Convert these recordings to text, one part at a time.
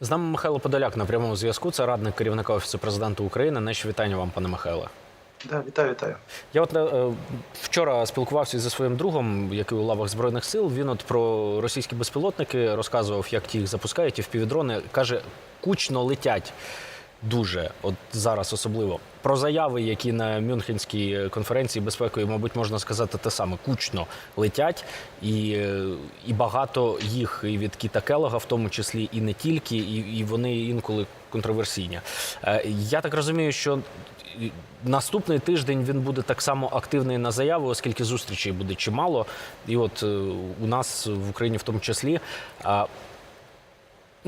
З нами Михайло Подоляк на прямому зв'язку. Це радник керівника офісу президента України. Наші вітання вам, пане Михайле. Да, вітаю, вітаю. Я от е, вчора спілкувався зі своїм другом, який у лавах збройних сил. Він от про російські безпілотники розказував, як ті їх запускають, і впівдрони каже, кучно летять. Дуже, от зараз особливо про заяви, які на Мюнхенській конференції безпекової, мабуть, можна сказати те саме кучно летять, і, і багато їх і від Кіта Келога, в тому числі, і не тільки, і, і вони інколи контроверсійні. Е, Я так розумію, що наступний тиждень він буде так само активний на заяви, оскільки зустрічей буде чимало. І от е, у нас в Україні в тому числі.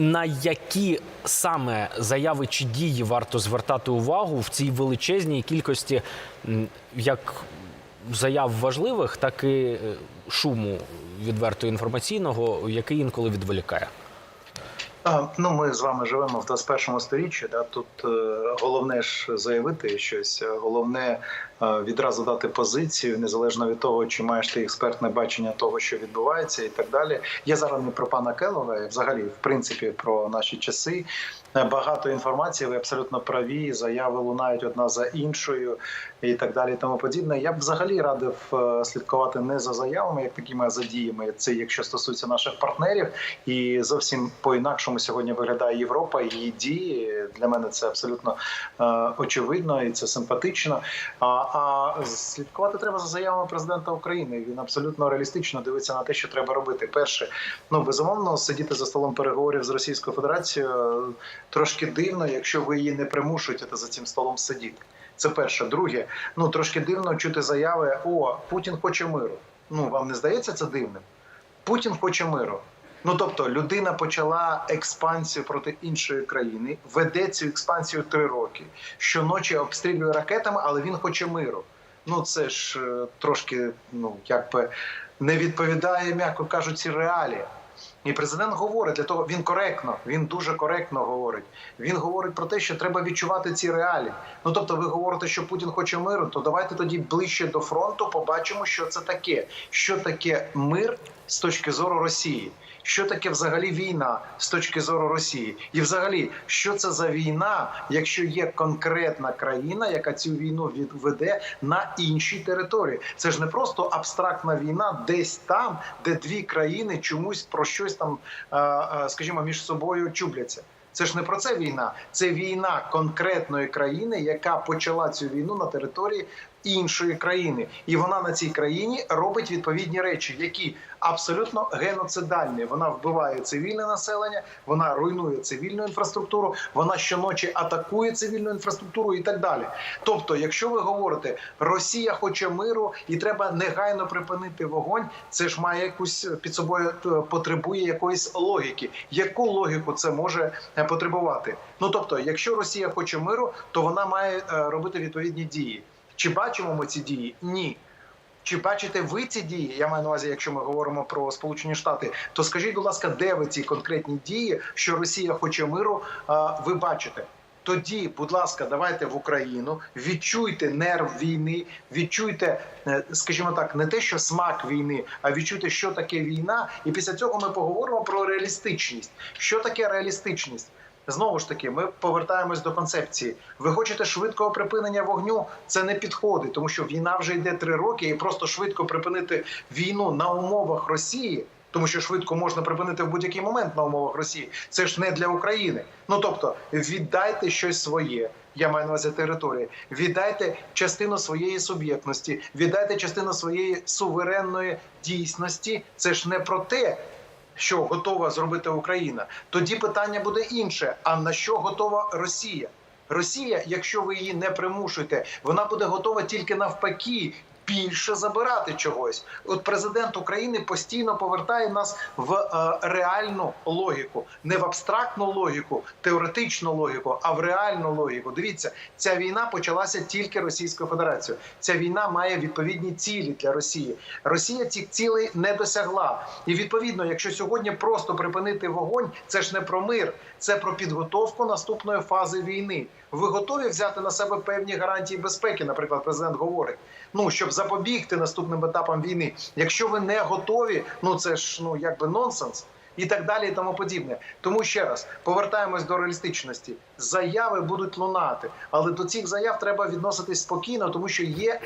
На які саме заяви чи дії варто звертати увагу в цій величезній кількості як заяв важливих, так і е, шуму відверто інформаційного, який інколи відволікає? Ну, ми з вами живемо в 21 сторіччі. Да? Тут е, головне ж заявити щось, головне відразу дати позицію, незалежно від того, чи маєш ти експертне бачення того, що відбувається, і так далі. Я зараз не про пана Келога, я взагалі, в принципі, про наші часи. Е, Багато інформації, ви абсолютно праві. Заяви лунають одна за іншою, і так далі. і Тому подібне. Я б взагалі радив е, слідкувати не за заявами, як такими, а за діями. Це якщо стосується наших партнерів, і зовсім по інакшому сьогодні виглядає Європа. Її дії для мене це абсолютно е, очевидно і це симпатично. А, слідкувати треба за заявами президента України. Він абсолютно реалістично дивиться на те, що треба робити. Перше, ну безумовно, сидіти за столом переговорів з Російською Федерацією трошки дивно, якщо ви її не примушуєте за цим столом сидіти. Це перше. Друге, ну трошки дивно чути заяви: О, Путін хоче миру. Ну вам не здається це дивним? Путін хоче миру. Ну тобто людина почала експансію проти іншої країни, веде цю експансію три роки. Щоночі обстрілює ракетами, але він хоче миру. Ну це ж е, трошки, ну якби не відповідає, м'яко кажучи, реаліям. І президент говорить для того, він коректно, він дуже коректно говорить. Він говорить про те, що треба відчувати ці реалії. Ну тобто, ви говорите, що Путін хоче миру, то давайте тоді ближче до фронту побачимо, що це таке. Що таке мир з точки зору Росії? Що таке взагалі війна з точки зору Росії? І взагалі, що це за війна, якщо є конкретна країна, яка цю війну від- веде на іншій території? Це ж не просто абстрактна війна, десь там, де дві країни чомусь про щось там, е, е, скажімо, між собою чубляться. Це ж не про це війна, це війна конкретної країни, яка почала цю війну на території іншої країни, і вона на цій країні робить відповідні речі, які абсолютно геноцидальні. Вона вбиває цивільне населення, вона руйнує цивільну інфраструктуру, вона щоночі атакує цивільну інфраструктуру і так далі. Тобто, якщо ви говорите, Росія хоче миру і треба негайно припинити вогонь, це ж має якусь під собою е, потребує якоїсь логіки. Яку логіку це може е, потребувати? Ну тобто, якщо Росія хоче миру, то вона має е, робити відповідні дії. Чи бачимо ми ці дії? Ні. Чи бачите ви ці дії? Я маю на увазі, якщо ми говоримо про Сполучені Штати, то скажіть, будь ласка, де ви ці конкретні дії, що Росія хоче миру, ви бачите? Тоді, будь ласка, давайте в Україну, відчуйте нерв війни, відчуйте, е, скажімо так, не те, що смак війни, а відчуйте, що таке війна. І після цього ми поговоримо про реалістичність. Що таке реалістичність? Знову ж таки, ми повертаємось до концепції. Ви хочете швидкого припинення вогню? Це не підходить, тому що війна вже йде три роки, і просто швидко припинити війну на умовах Росії, тому що швидко можна припинити в будь-який момент на умовах Росії. Це ж не для України. Ну тобто, віддайте щось своє. Я маю на увазі території. Віддайте частину своєї суб'єктності, віддайте частину своєї суверенної дійсності. Це ж не про те, що готова зробити Україна. Тоді питання буде інше: а на що готова Росія? Росія, якщо ви її не примушуєте, вона буде готова тільки навпаки. Більше забирати чогось, от президент України постійно повертає нас в е, реальну логіку, не в абстрактну логіку, теоретичну логіку, а в реальну логіку. Дивіться, ця війна почалася тільки Російською Федерацією. Ця війна має відповідні цілі для Росії. Росія цих цілей не досягла. І відповідно, якщо сьогодні просто припинити вогонь, це ж не про мир, це про підготовку наступної фази війни. Ви готові взяти на себе певні гарантії безпеки? Наприклад, президент говорить. Ну щоб запобігти наступним етапам війни. Якщо ви не готові, ну це ж ну якби нонсенс. і так далі, і тому подібне. Тому ще раз повертаємось до реалістичності. Заяви будуть лунати, але до цих заяв треба відноситись спокійно, тому що є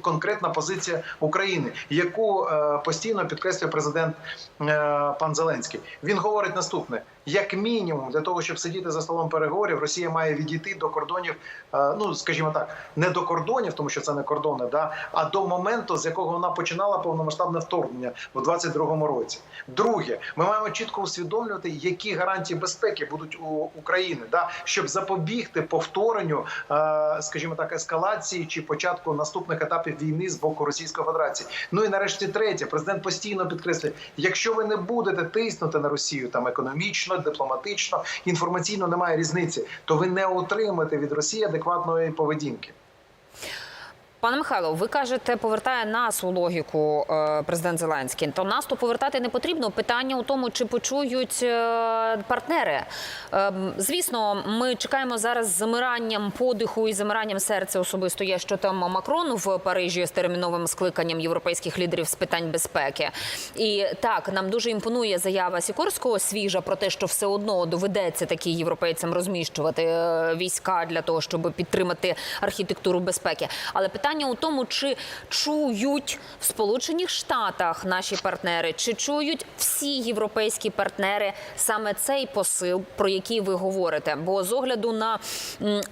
конкретна позиція України, яку е, постійно підкреслює президент е, пан Зеленський. Він говорить наступне: як мінімум, для того, щоб сидіти за столом переговорів, Росія має відійти до кордонів. е, ну скажімо так, не до кордонів, тому що це не кордони, да а до моменту, з якого вона починала повномасштабне вторгнення у 22-му році. Друге, ми маємо чітко усвідомлювати, які гарантії безпеки будуть у України, да щоб запобігти повторенню, е, скажімо так, ескалації чи початку наступних етапів війни з боку Російської Федерації. Ну і нарешті третє, президент постійно підкреслює: якщо ви не будете тиснути на Росію там економічно, дипломатично, інформаційно немає різниці, то ви не отримаєте від Росії адекватної поведінки. Пане Михайло, ви кажете, повертає нас у логіку е, президент Зеленський. То нас то повертати не потрібно. Питання у тому, чи почують е, партнери. Е, звісно, ми чекаємо зараз замиранням подиху і замиранням серця. Особисто є, що там Макрон в Парижі з терміновим скликанням європейських лідерів з питань безпеки. І так нам дуже імпонує заява Сікорського свіжа про те, що все одно доведеться таки європейцям розміщувати е, війська для того, щоб підтримати архітектуру безпеки. Але питання у тому, чи чують в Сполучених Штатах наші партнери, чи чують всі європейські партнери саме цей посил, про який ви говорите. Бо з огляду на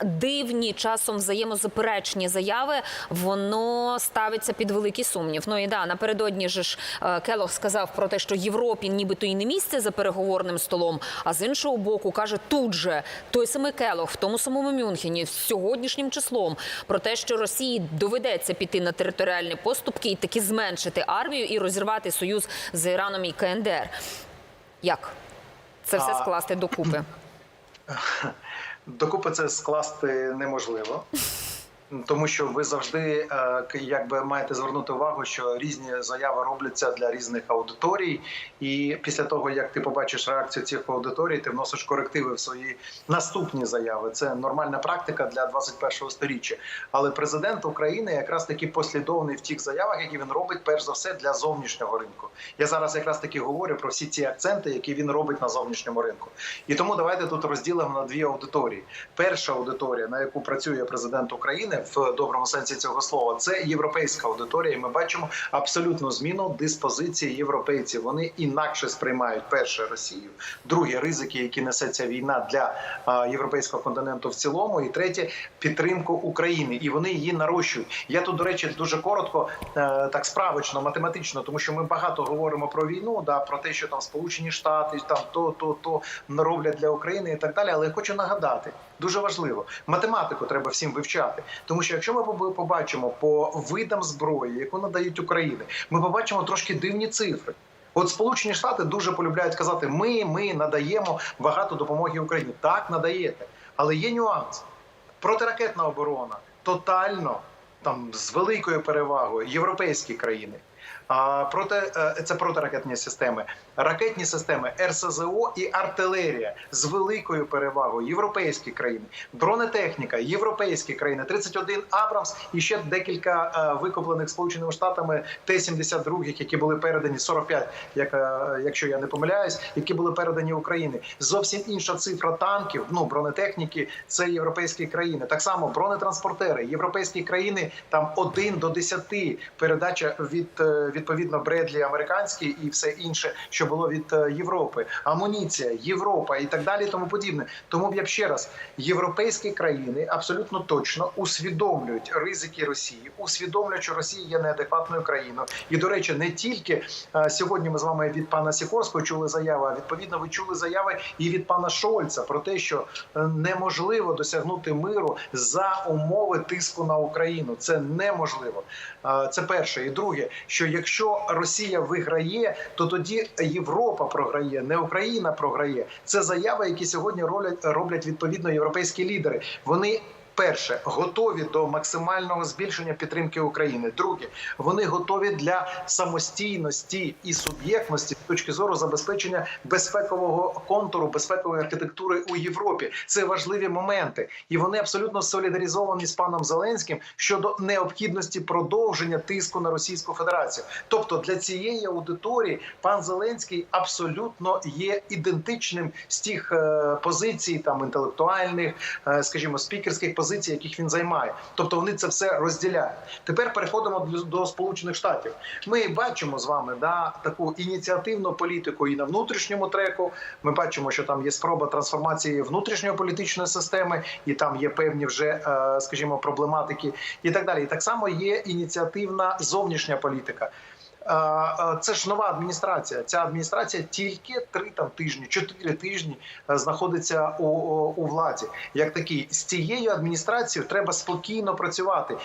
дивні часом взаємозаперечні заяви, воно ставиться під великий сумнів. Ну і да, напередодні ж е, Келох сказав про те, що Європі нібито і не місце за переговорним столом. А з іншого боку, каже тут же той самий Келох в тому самому Мюнхені з сьогоднішнім числом про те, що Росії доведеться піти на територіальні поступки і таки зменшити армію і розірвати союз з Іраном і КНДР. Як це все скласти докупи? Докупи це скласти неможливо. Тому що ви завжди е, якби маєте звернути увагу, що різні заяви робляться для різних аудиторій, і після того як ти побачиш реакцію цих аудиторій, ти вносиш корективи в свої наступні заяви. Це нормальна практика для 21-го сторіччя. Але президент України якраз таки послідовний в тих заявах, які він робить, перш за все для зовнішнього ринку. Я зараз якраз таки говорю про всі ці акценти, які він робить на зовнішньому ринку. І тому давайте тут розділимо на дві аудиторії. Перша аудиторія, на яку працює президент України в доброму сенсі цього слова, це європейська аудиторія. І ми бачимо абсолютну зміну диспозиції європейців. Вони інакше сприймають перше Росію, друге ризики, які несе ця війна для європейського континенту в цілому, і третє підтримку України. І вони її нарощують. Я тут, до речі, дуже коротко, е, так справочно, математично, тому що ми багато говоримо про війну, да про те, що там Сполучені Штати там то, то, то роблять для України і так далі. Але я хочу нагадати, дуже важливо, математику треба всім вивчати, тому що якщо ми побачимо по видам зброї, яку надають Україні, ми побачимо трошки дивні цифри. От Сполучені Штати дуже полюбляють казати: ми, ми надаємо багато допомоги Україні. Так надаєте, але є нюанс. Протиракетна оборона тотально там з великою перевагою європейські країни. А проти е, це протиракетні системи, ракетні системи РСЗО і артилерія з великою перевагою. Європейські країни, бронетехніка, європейські країни, 31 Абрамс і ще декілька е, викуплених сполученими штатами Т-72, які були передані 45, як, е, якщо я не помиляюсь, які були передані Україні. Зовсім інша цифра танків. Ну бронетехніки це європейські країни. Так само бронетранспортери, європейські країни там 1 до 10 передача від відповідно Бредлі американські і все інше, що було від е, Європи. Амуніція, Європа і так далі, тому подібне. Тому я б ще раз європейські країни абсолютно точно усвідомлюють ризики Росії, усвідомлюють, що Росія є неадекватною країною. І до речі, не тільки е, сьогодні ми з вами від пана Сікорського чули заяви. а Відповідно, ви чули заяви і від пана Шольца про те, що е, неможливо досягнути миру за умови тиску на Україну. Це неможливо. Це перше. І друге, що якщо Росія виграє, то тоді Європа програє, не Україна програє. Це заяви, які сьогодні роблять відповідно європейські лідери. Вони перше готові до максимального збільшення підтримки України. Друге, вони готові для самостійності і суб'єктності з точки зору забезпечення безпекового контуру, безпекової архітектури у Європі. Це важливі моменти, і вони абсолютно солідаризовані з паном Зеленським щодо необхідності продовження тиску на Російську Федерацію. Тобто для цієї аудиторії пан Зеленський абсолютно є ідентичним з тих е, позицій, там інтелектуальних, е, скажімо, спікерських позицій, яких він займає. Тобто вони це все розділяють. Тепер переходимо до, до Сполучених Штатів. Ми бачимо з вами да таку ініціативну політику і на внутрішньому треку. Ми бачимо, що там є спроба трансформації внутрішньої політичної системи, і там є певні вже, е, скажімо, проблематики і так далі. І так само є ініціативна зовнішня політика. Це ж нова адміністрація. Ця адміністрація тільки три там тижні, чотири тижні е, знаходиться у, у, владі. Як такий з цією адміністрацією треба спокійно працювати,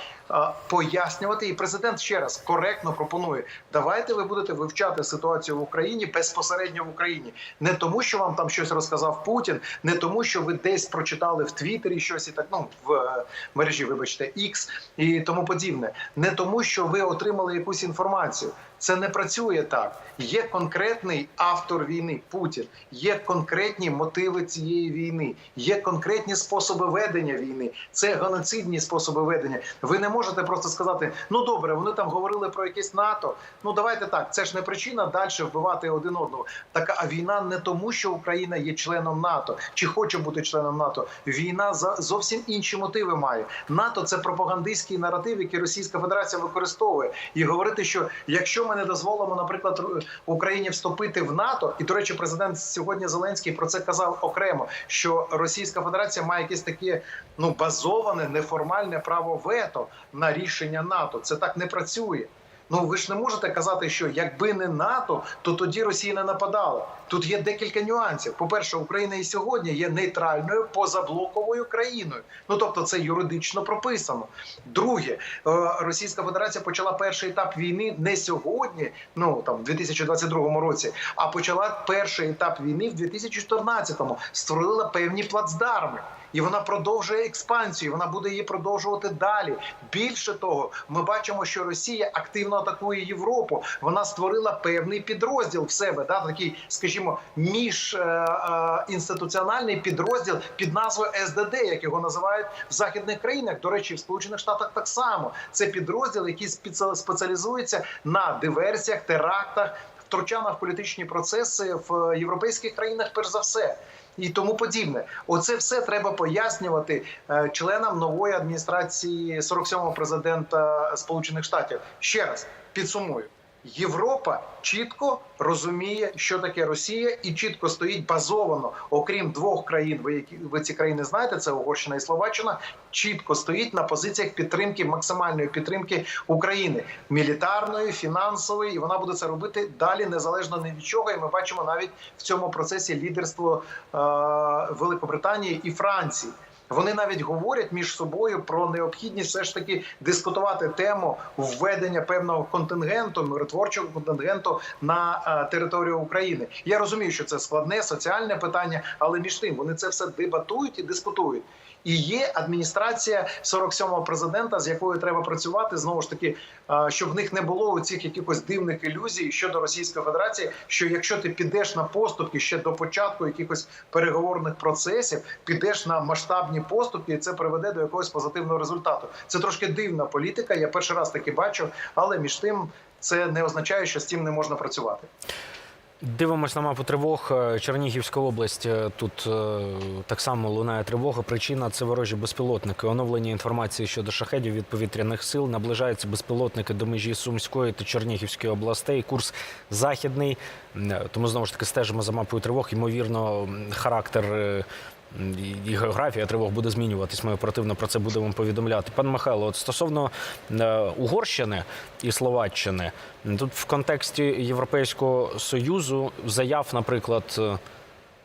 пояснювати. І президент ще раз коректно пропонує: давайте ви будете вивчати ситуацію в Україні безпосередньо в Україні, не тому, що вам там щось розказав Путін, не тому, що ви десь прочитали в Твіттері щось і так. Ну в е, мережі, вибачте, X і тому подібне, не тому, що ви отримали якусь інформацію. Це не працює так. Є конкретний автор війни Путін, є конкретні мотиви цієї війни, є конкретні способи ведення війни. Це геноцидні способи ведення. Ви не можете просто сказати: ну добре, вони там говорили про якесь НАТО. Ну давайте так. Це ж не причина далі вбивати один одного. Така а війна не тому, що Україна є членом НАТО чи хоче бути членом НАТО. Війна за зовсім інші мотиви має. НАТО це пропагандистський наратив, який Російська Федерація використовує, і говорити, що якщо ми не дозволимо, наприклад, Україні вступити в НАТО, і до речі, президент сьогодні Зеленський про це казав окремо, що Російська Федерація має якесь таке ну базоване неформальне право вето на рішення НАТО. Це так не працює. Ну ви ж не можете казати, що якби не НАТО, то тоді Росія не нападала. Тут є декілька нюансів. По-перше, Україна і сьогодні є нейтральною позаблоковою країною. Ну тобто, це юридично прописано. Друге, е, Російська Федерація почала перший етап війни не сьогодні, ну там в 2022 році, а почала перший етап війни в 2014-му. Створила певні плацдарми. І вона продовжує експансію. Вона буде її продовжувати далі. Більше того, ми бачимо, що Росія активно атакує Європу. Вона створила певний підрозділ в себе, да такий, скажімо, між е, е, підрозділ під назвою СДД, як його називають в західних країнах. До речі, в Сполучених Штатах так само. Це підрозділ, який спеціалізується на диверсіях, терактах, втручаннях в політичні процеси в європейських країнах, перш за все і тому подібне. Оце все треба пояснювати е, членам нової адміністрації 47-го президента Сполучених Штатів. Ще раз підсумую. Європа чітко розуміє, що таке Росія, і чітко стоїть базовано, окрім двох країн. Ви які ви ці країни знаєте? Це Угорщина і Словаччина. Чітко стоїть на позиціях підтримки, максимальної підтримки України, мілітарної, фінансової, і вона буде це робити далі, незалежно ні від чого. І ми бачимо навіть в цьому процесі лідерство е, Великобританії і Франції. Вони навіть говорять між собою про необхідність все ж таки дискутувати тему введення певного контингенту, миротворчого контингенту на е, територію України. Я розумію, що це складне соціальне питання, але між тим вони це все дебатують і дискутують. І є адміністрація 47-го президента, з якою треба працювати знову ж таки, е, щоб в них не було цих якихось дивних ілюзій щодо Російської Федерації. Що якщо ти підеш на поступки ще до початку якихось переговорних процесів, підеш на масштабні поступки, і це приведе до якогось позитивного результату. Це трошки дивна політика. Я перший раз таки бачу, але між тим це не означає, що з цим не можна працювати. Дивимось на мапу тривог. Е, Чернігівська область. е, Тут е, так само лунає тривога. Причина це ворожі безпілотники. Оновлення інформації щодо шахедів від повітряних сил. Наближаються безпілотники до межі Сумської та Чернігівської областей. Курс західний. Тому знову ж таки стежимо за мапою тривог. Ймовірно, характер. І- географія тривог буде змінюватись. Ми оперативно про це будемо повідомляти. Пан Михайло, от стосовно е, Угорщини і Словаччини, тут в контексті Європейського союзу заяв, наприклад,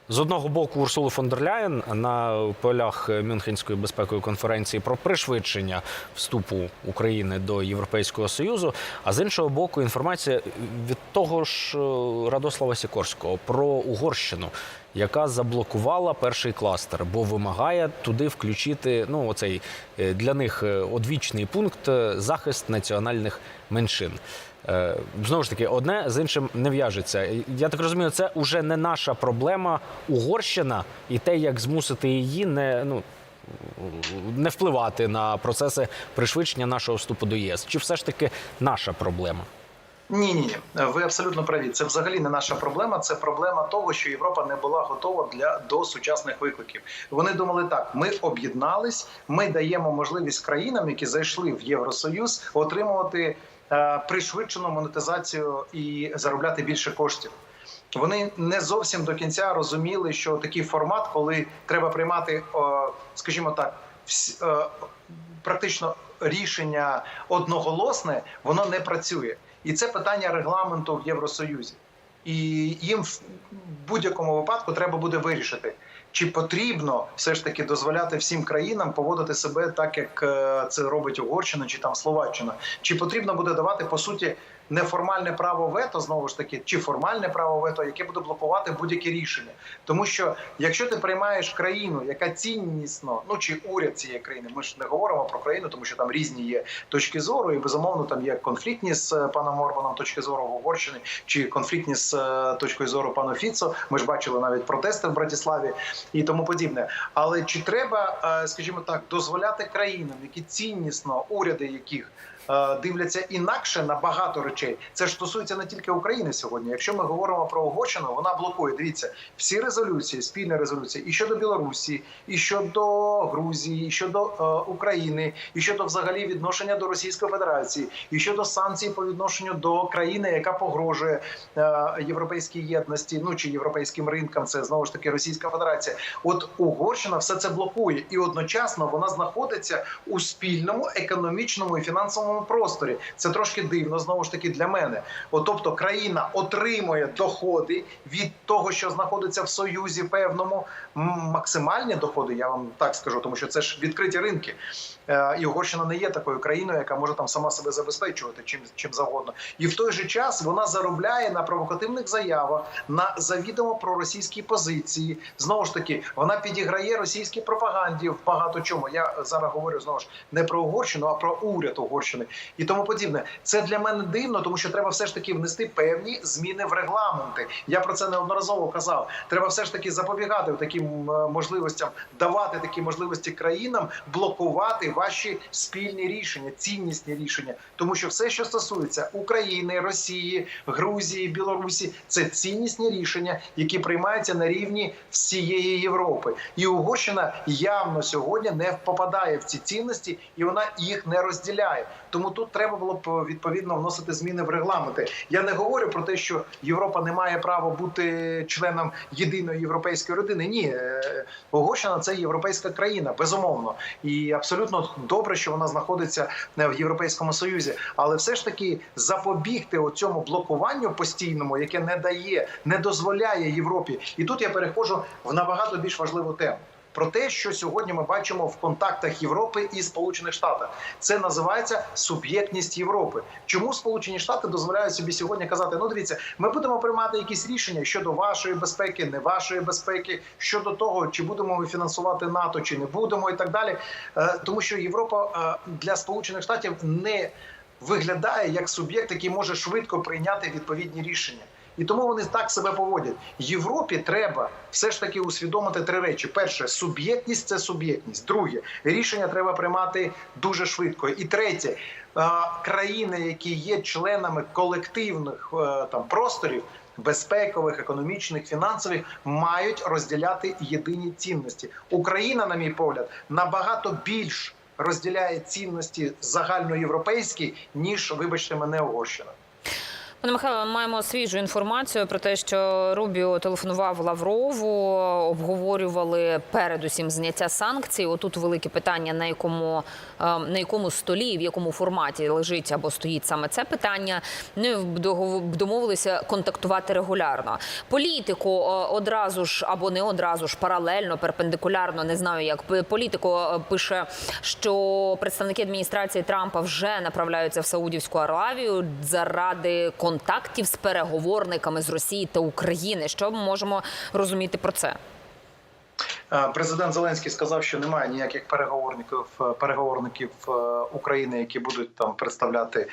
З одного боку, Урсули фон дер Ляєн на полях Мюнхенської безпекової конференції про пришвидшення вступу України до Європейського Союзу. А з іншого боку, інформація від того ж е, Радослава Сікорського про Угорщину, яка заблокувала перший кластер, бо вимагає туди включити ну оцей е, для них е, одвічний пункт захист національних меншин. Е, Знову ж таки, одне з іншим не в'яжеться. Я так розумію, це вже не наша проблема Угорщина і те, як змусити її не ну. Не впливати на процеси пришвидшення нашого вступу до ЄС, чи все ж таки наша проблема? Ні, ні, ви абсолютно праві. Це взагалі не наша проблема. Це проблема того, що Європа не була готова для до сучасних викликів. Вони думали так: ми об'єднались, ми даємо можливість країнам, які зайшли в Євросоюз, отримувати пришвидшену монетизацію і заробляти більше коштів. Вони не зовсім до кінця розуміли, що такий формат, коли треба приймати, скажімо так, е, практично рішення одноголосне, воно не працює. І це питання регламенту в Євросоюзі. І їм в будь-якому випадку треба буде вирішити, чи потрібно все ж таки дозволяти всім країнам поводити себе так, як е, це робить Угорщина чи там Словаччина, чи потрібно буде давати по суті неформальне право вето, знову ж таки, чи формальне право вето, яке буде блокувати будь-які рішення. Тому що якщо ти приймаєш країну, яка ціннісно, ну чи уряд цієї країни, ми ж не говоримо про країну, тому що там різні є точки зору, і безумовно там є конфліктні з е, паном Орбаном точки зору в Угорщині, чи конфліктні з е, точкою зору пана Фіцо. Ми ж бачили навіть протести в Братиславі і тому подібне. Але чи треба, е, скажімо так, дозволяти країнам, які ціннісно, уряди яких дивляться інакше на багато речей. Це ж стосується не тільки України сьогодні. Якщо ми говоримо про Угорщину, вона блокує. Дивіться, всі резолюції, спільні резолюції, і щодо Білорусі, і щодо Грузії, і щодо е, України, і щодо взагалі відношення до Російської Федерації, і щодо санкцій по відношенню до країни, яка погрожує е, європейській єдності, ну чи європейським ринкам, це знову ж таки Російська Федерація. От Угорщина все це блокує, і одночасно вона знаходиться у спільному економічному і фінансовому просторі. Це трошки дивно знову ж таки для мене. От, тобто країна отримує доходи від того, що знаходиться в союзі певному максимальні доходи. Я вам так скажу, тому що це ж відкриті ринки. Е, І Угорщина не є такою країною, яка може там сама себе забезпечувати чим чим завгодно. І в той же час вона заробляє на провокативних заявах, на завідомо проросійській позиції. Знову ж таки, вона підіграє російській пропаганді в багато чому. Я зараз говорю знову ж не про Угорщину, а про уряд Угорщини і тому подібне. Це для мене дивно, тому що треба все ж таки внести певні зміни в регламенти. Я про це неодноразово казав. Треба все ж таки запобігати таким е, можливостям, давати такі можливості країнам блокувати ваші спільні рішення, ціннісні рішення, тому що все, що стосується України, Росії, Грузії, Білорусі, це ціннісні рішення, які приймаються на рівні всієї Європи. І Угорщина явно сьогодні не попадає в ці цінності, і вона їх не розділяє. Тому тут треба було б відповідно вносити зміни в регламенти. Я не говорю про те, що Європа не має права бути членом єдиної європейської родини. Ні, е, Угорщина це європейська країна, безумовно, і абсолютно добре, що вона знаходиться е, в Європейському Союзі. Але все ж таки запобігти цьому блокуванню постійному, яке не дає, не дозволяє Європі. І тут я переходжу в набагато більш важливу тему. Про те, що сьогодні ми бачимо в контактах Європи і Сполучених Штатів, це називається суб'єктність Європи. Чому Сполучені Штати дозволяють собі сьогодні казати: ну дивіться, ми будемо приймати якісь рішення щодо вашої безпеки, не вашої безпеки, щодо того, чи будемо ми фінансувати НАТО, чи не будемо, і так далі. Е, Тому що Європа е, для Сполучених Штатів не виглядає як суб'єкт, який може швидко прийняти відповідні рішення. І тому вони так себе поводять. Європі треба все ж таки усвідомити три речі: перше, суб'єктність це суб'єктність. Друге, рішення треба приймати дуже швидко. І третє, країни, які є членами колективних е, там просторів. Безпекових, економічних, фінансових мають розділяти єдині цінності. Україна, на мій погляд, набагато більш розділяє цінності загальноєвропейські, ніж, вибачте мене, Угорщина. Пане Михайло, ми маємо свіжу інформацію про те, що Рубіо телефонував Лаврову, обговорювали передусім зняття санкцій. Отут велике питання, на якому е, на якому столі, в якому форматі лежить або стоїть саме це питання. Ну домовилися контактувати регулярно. Політику е, одразу ж або не одразу ж паралельно, перпендикулярно, не знаю як П- політико е, пише, що представники адміністрації Трампа вже направляються в Саудівську Аравію заради контактів з переговорниками з Росії та України. Що ми можемо розуміти про це? Е, Президент Зеленський сказав, що немає ніяких переговорників е, переговорників е, України, які будуть там представляти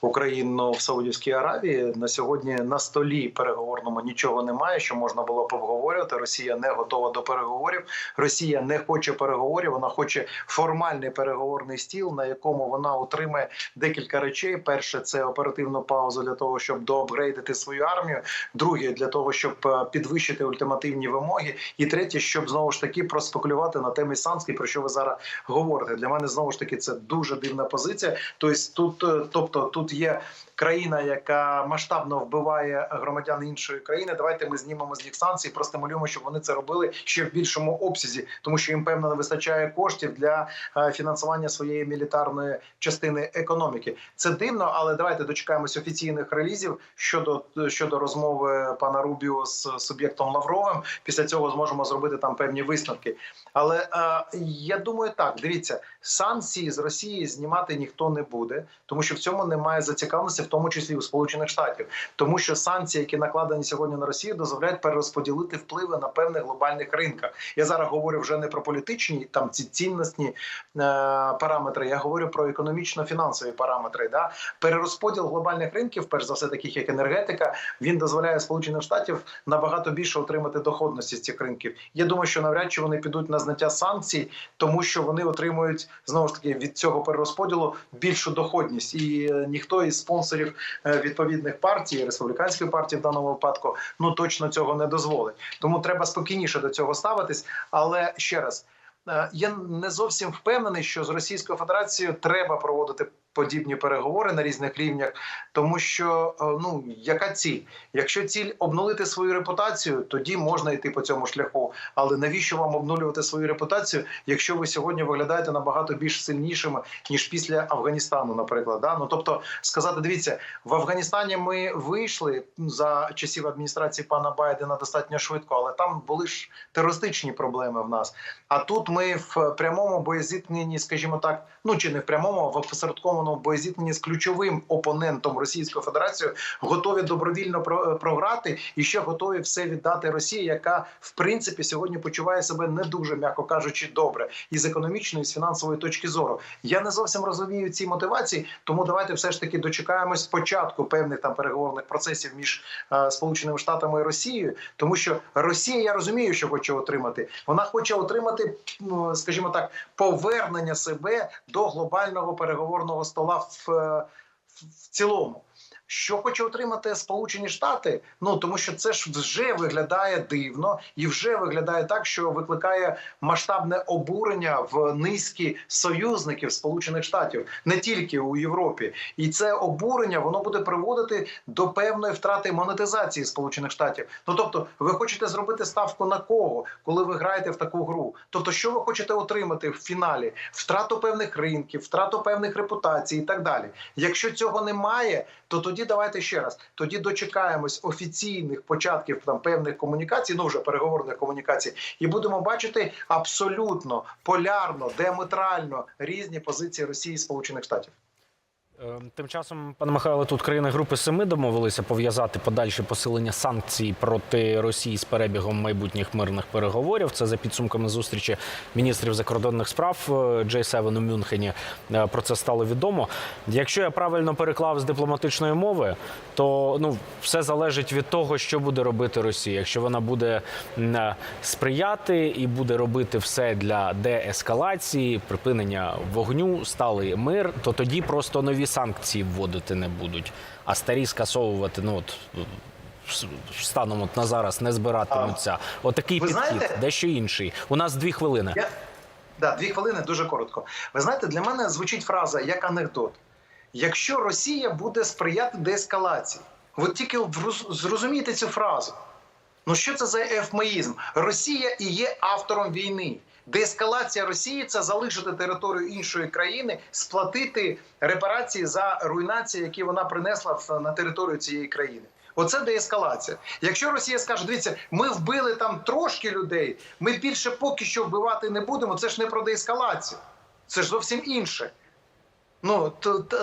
Україну в Саудівській Аравії. На сьогодні на столі переговорному нічого немає, що можна було б обговорювати. Росія не готова до переговорів. Росія не хоче переговорів. Вона хоче формальний переговорний стіл, на якому вона отримає декілька речей. Перше це оперативну паузу для того, щоб доапгрейдити свою армію. Друге для того, щоб е, підвищити ультимативні вимоги. І третє, щоб знову ж таки проспекулювати на темі санкцій, про що ви зараз говорите. Для мене знову ж таки це дуже дивна позиція. Тобто тут, е, тобто, тут є країна, яка масштабно вбиває громадян іншої країни. Давайте ми знімемо з них санкції, простимулюємо, щоб вони це робили ще в більшому обсязі, тому що їм певно не вистачає коштів для е, фінансування своєї мілітарної частини економіки. Це дивно, але давайте дочекаємось офіційних релізів щодо щодо розмови пана Рубіо з суб'єктом Лавровим. Після цього зможемо зробити там певні висновки. Але е, я думаю, так дивіться, санкції з Росії знімати ніхто не буде, тому що в цьому немає зацікавленості, в тому числі у Сполучених Штатів, тому що санкції, які накладені сьогодні на Росію, дозволяють перерозподілити впливи на певних глобальних ринках. Я зараз говорю вже не про політичні там ці цінностні е, параметри. Я говорю про економічно-фінансові параметри. Да? Перерозподіл глобальних ринків, перш за все, таких як енергетика, він дозволяє Сполучених Штатів набагато більше отримати доходності з цих ринків. Я думаю, що навряд чи вони підуть на зняття санкцій, тому що вони отримують знову ж таки від цього перерозподілу більшу доходність, і е, ніхто із спонсорів е, відповідних партій, республіканської партії в даному випадку, ну точно цього не дозволить. Тому треба спокійніше до цього ставитись. Але ще раз. е, Я не зовсім впевнений, що з Російською Федерацією треба проводити подібні переговори на різних рівнях, тому що е, ну яка ціль? Якщо ціль обнулити свою репутацію, тоді можна йти по цьому шляху. Але навіщо вам обнулювати свою репутацію, якщо ви сьогодні виглядаєте набагато більш сильнішими ніж після Афганістану, наприклад? Да? Ну тобто сказати, дивіться, в Афганістані ми вийшли за часів адміністрації пана Байдена достатньо швидко, але там були ж терористичні проблеми в нас. А тут ми в прямому боєзіткненні, скажімо так, ну чи не в прямому, а в опосередкованому боєзіткненні з ключовим опонентом Російської Федерації готові добровільно про- програти і ще готові все віддати Росії, яка в принципі сьогодні почуває себе не дуже, м'яко кажучи, добре і з економічної, з фінансової точки зору. Я не зовсім розумію ці мотивації, тому давайте все ж таки дочекаємось початку певних там переговорних процесів між е, Сполученими Штатами і Росією, тому що Росія, я розумію, що хоче отримати. Вона хоче отримати, ну, скажімо так, повернення себе до глобального переговорного стола в, е, в цілому. Що хоче отримати Сполучені Штати? Ну тому що це ж вже виглядає дивно і вже виглядає так, що викликає масштабне обурення в низки союзників Сполучених Штатів, не тільки у Європі, і це обурення воно буде приводити до певної втрати монетизації Сполучених Штатів. Ну тобто, ви хочете зробити ставку на кого, коли ви граєте в таку гру? Тобто, що ви хочете отримати в фіналі? Втрату певних ринків, втрату певних репутацій і так далі. Якщо цього немає, то тоді давайте ще раз. Тоді дочекаємось офіційних початків там певних комунікацій, ну вже переговорних комунікацій, і будемо бачити абсолютно полярно, диаметрально різні позиції Росії і Сполучених Штатів. Е, Тим часом, пане Михайло, тут країни Групи Семи домовилися пов'язати подальше посилення санкцій проти Росії з перебігом майбутніх мирних переговорів. Це за підсумками зустрічі міністрів закордонних справ е, J7 у Мюнхені. Е, Про це стало відомо. Якщо я правильно переклав з дипломатичної мови, то ну все залежить від того, що буде робити Росія. Якщо вона буде е, сприяти і буде робити все для деескалації, припинення вогню, сталий мир, то тоді просто нові санкції вводити не будуть, а старі скасовувати. Ну от станом от на зараз не збиратимуться. Отакий ви підхід, знаєте- дещо інший. У нас дві хвилини. Я да, дві хвилини дуже коротко. Ви знаєте, для мене звучить фраза як анекдот: якщо Росія буде сприяти деескалації, от тільки зрозумійте цю фразу. Ну що це за ефмеїзм? Росія і є автором війни. Деескалація Росії це залишити територію іншої країни, сплатити репарації за руйнації, які вона принесла на територію цієї країни. Оце деескалація. Якщо Росія скаже, дивіться, ми вбили там трошки людей, ми більше поки що вбивати не будемо. Це ж не про деескалацію, це ж зовсім інше. Ну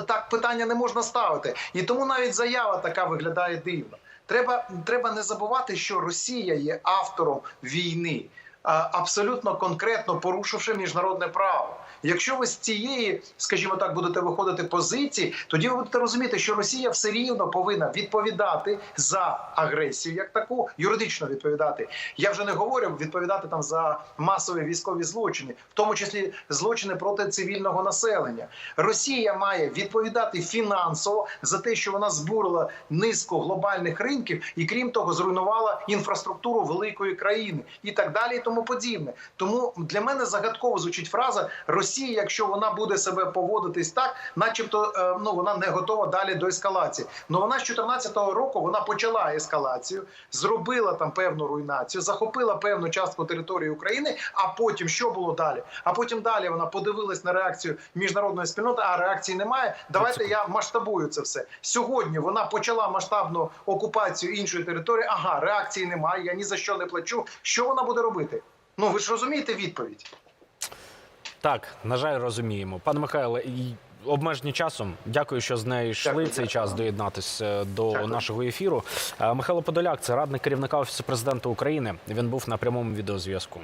так питання не можна ставити, і тому навіть заява така виглядає дивно. Треба, треба не забувати, що Росія є автором війни, абсолютно конкретно порушивши міжнародне право. Якщо ви з цієї, скажімо так, будете виходити позиції, тоді ви будете розуміти, що Росія все рівно повинна відповідати за агресію, як таку, юридично відповідати. Я вже не говорю відповідати там за масові військові злочини, в тому числі злочини проти цивільного населення. Росія має відповідати фінансово за те, що вона збурила низку глобальних ринків, і крім того, зруйнувала інфраструктуру великої країни і так далі, і тому подібне. Тому для мене загадково звучить фраза Росія, якщо вона буде себе поводитись так, начебто е, ну вона не готова далі до ескалації. Ну вона з 2014 року вона почала ескалацію, зробила там певну руйнацію, захопила певну частку території України. А потім що було далі? А потім далі вона подивилась на реакцію міжнародної спільноти. А реакції немає. Давайте я масштабую це все. Сьогодні вона почала масштабну окупацію іншої території. Ага, реакції немає. Я ні за що не плачу. Що вона буде робити? Ну ви ж розумієте відповідь. Так, на жаль, розуміємо. Пане Михайле, обмежені часом. Дякую, що знайшли Дякую, цей час доєднатися до Дякую. нашого ефіру. Е, Михайло Подоляк, це радник керівника офісу президента України. Він був на прямому відеозв'язку.